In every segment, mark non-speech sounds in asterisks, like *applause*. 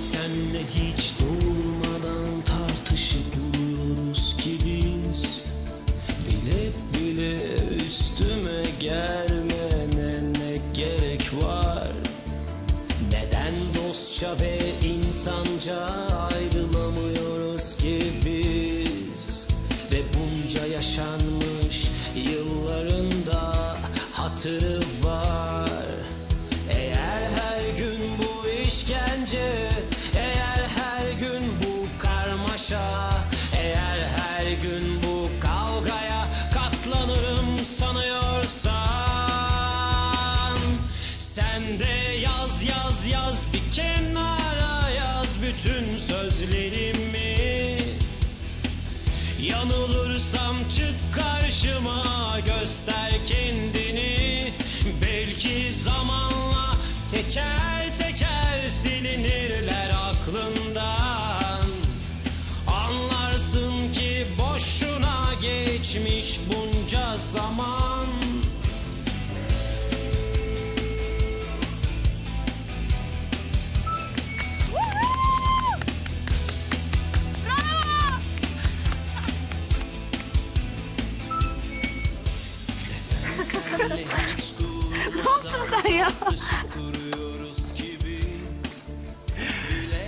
senle hiç durmadan tartışıp duruyoruz ki biz. Bile bile üstüme gelmene ne gerek var? Neden dostça ve insanca ayrılamıyoruz ki biz? Ve bunca yaşanmış yıllarında hatırı var. İşkence karmaşa Eğer her gün bu kavgaya katlanırım sanıyorsan Sen de yaz yaz yaz bir kenara yaz bütün sözlerimi. Yanılırsam çık karşıma göster kendini. Belki zamanla teker teker silinirler aklından geçmiş bunca zaman *laughs* Ne yaptın sen ya?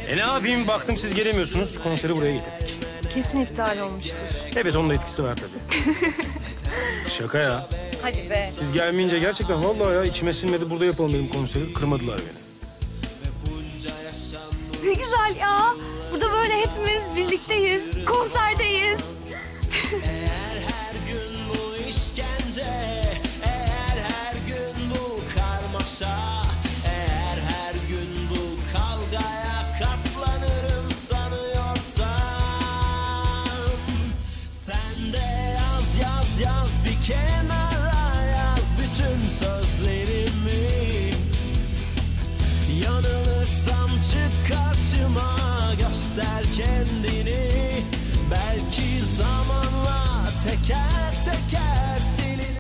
E ne yapayım baktım siz gelemiyorsunuz konseri buraya getirdik. Kesin iptal olmuştur. Evet onun da etkisi var tabii. *laughs* Şaka ya. Hadi be. Siz gelmeyince gerçekten vallahi ya içime sinmedi burada yapalım dedim konseri. Kırmadılar beni. Ne güzel ya. Burada böyle hepimiz birlikteyiz. Konserdeyiz. Kenara yaz bütün sözlerimi. Yanılırsam çık karşıma göster kendini